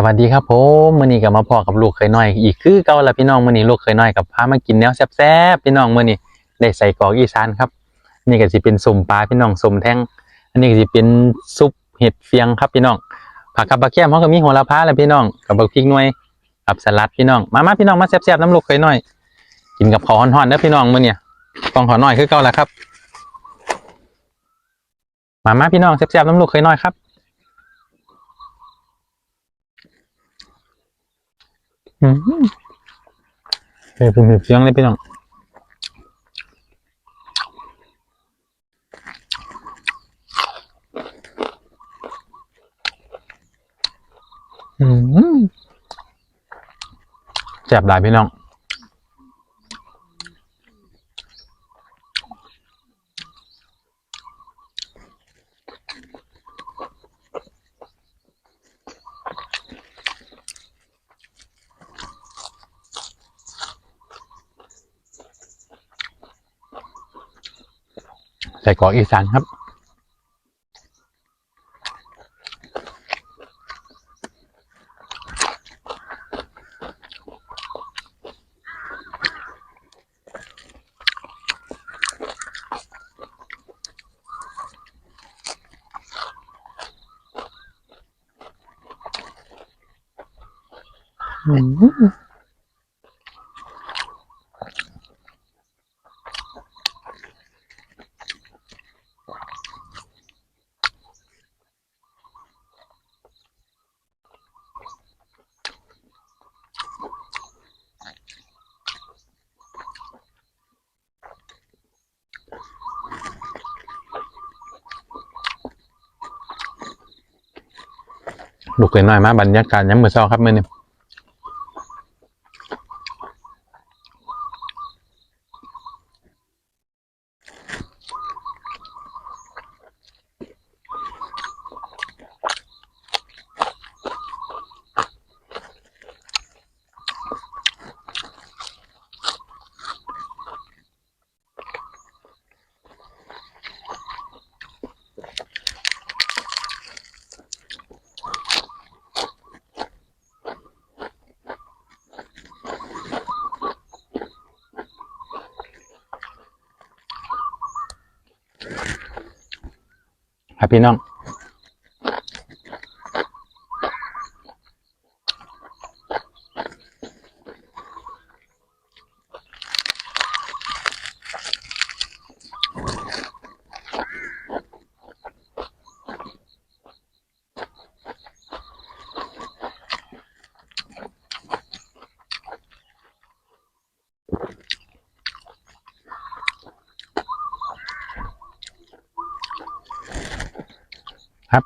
สวัสดีครับผมมื้อนี้ก็มาพอกับลูกเคยน้อย อีกคือเก่าละพี่น้องมื้อนี้ลูกเคยน้อยกับพามากินแนวแซ่บๆพี่น้องมื้อนี้ได้ใส่กอกอีสานครับ นี่ก็สิเป็นสมปลาพี่น้องสมแท่งอันนี้ก็สิเป็นซุปเห็ดเฟียงครับพี่น้องผักกับบักแก้มเฮาก็มีโหระพาแล้วพี่น้องกับบักพริกหน่วยกับสลัดพี่น้องมามาพี่น้องมาแซ่บๆน้ำลูกเคยน้อย กินกับข้าวฮ้อนๆเด้อพี่น้องมื้อนี้กองขอน้อยคือเก่าล้วครับมามาพี่น้องแซ่บๆน้ำลูกเคยน้อยครับ อืมเฮ้ยเพิ่งเสียงเลยพี่น้องอืมแจบหลายพี่น้อง ส่กรอกอีสานครับ อืม ลูกเกินหน่อยมาบรรยากาศย้ำมือเช้าครับมื่อนี้ ครับพี่น้อง ครับ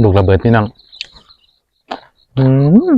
ลูกระเบิดพี่น้อง อืม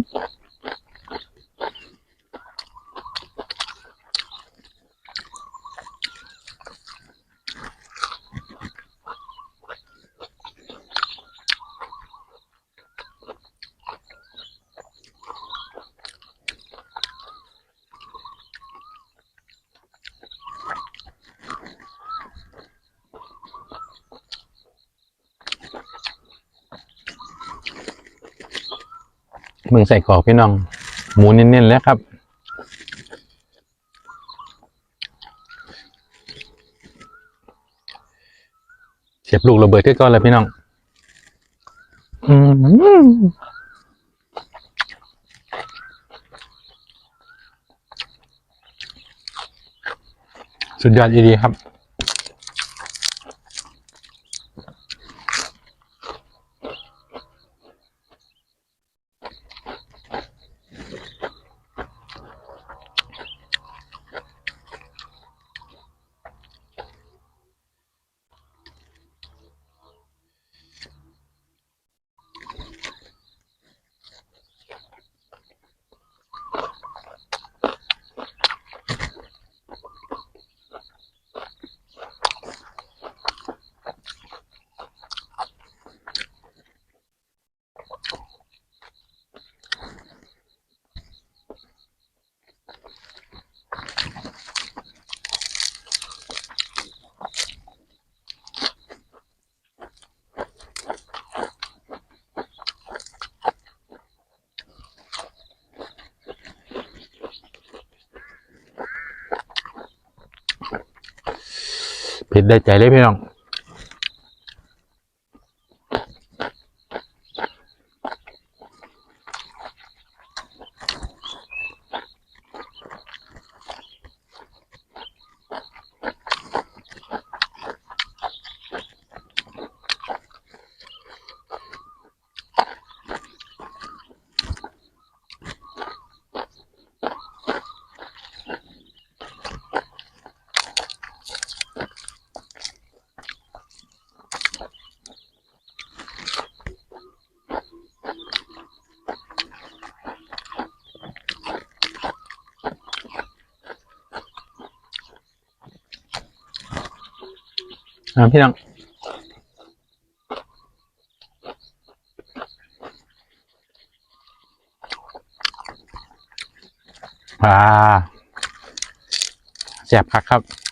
มึงใส่กรอกพี่น้อง หมูเน้นๆแล้วครับเสียบลูกระเบิดที่ก้อนเลยพี่น้องอืมสุดยอดดีๆครับ ผิดได้ใจเลยพี่น้อง นะพี่น้องอ่าแสบคักครับ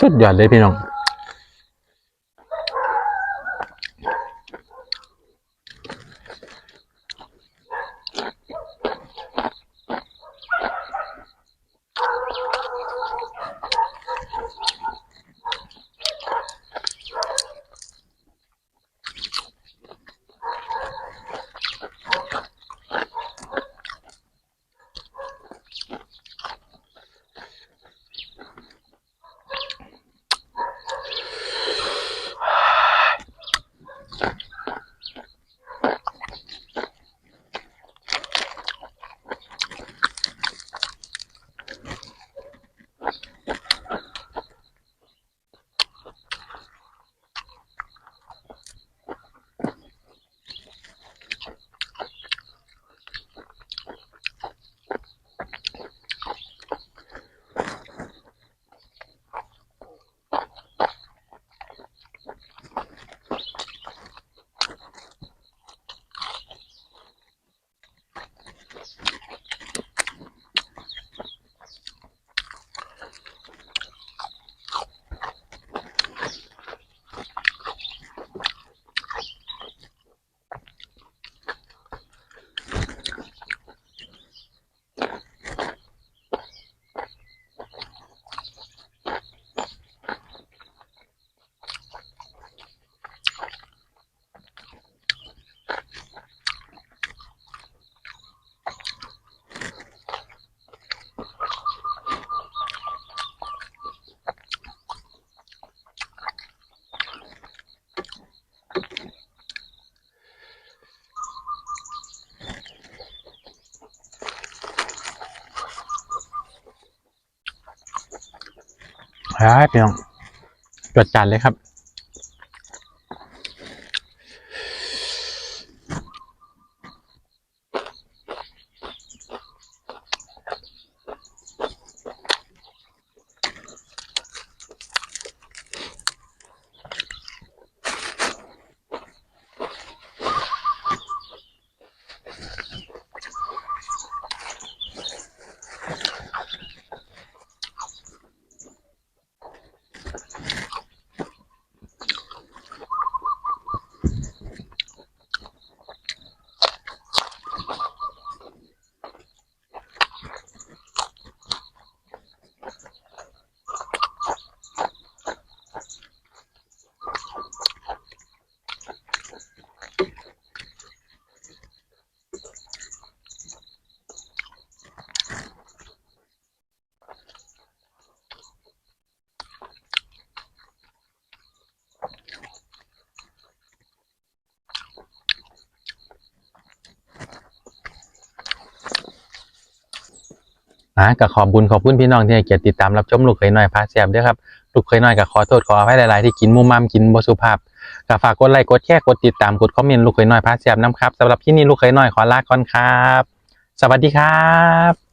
สุดยอดเลยพี่น้อง ครับพี่น้องจวดจัดเลยครับ อะก็ขอบบุญขอบคุณพี่น้องที่ให้เกียรติติดตามรับชมลูกเคยน้อยพาแซบด้วยครับลูกเคยน้อยก็ขอโทษขออภัยหลายๆที่กินมุมมามกินบ่สุภาพก็ฝากกดไลค์กดแชร์กดติดตามกดคอมเมนต์ลูกเคยน้อยพาแซบน้ำครับสำหรับที่นี่ลูกเคยน้อยขอลาก่อนครับ สวัสดีครับ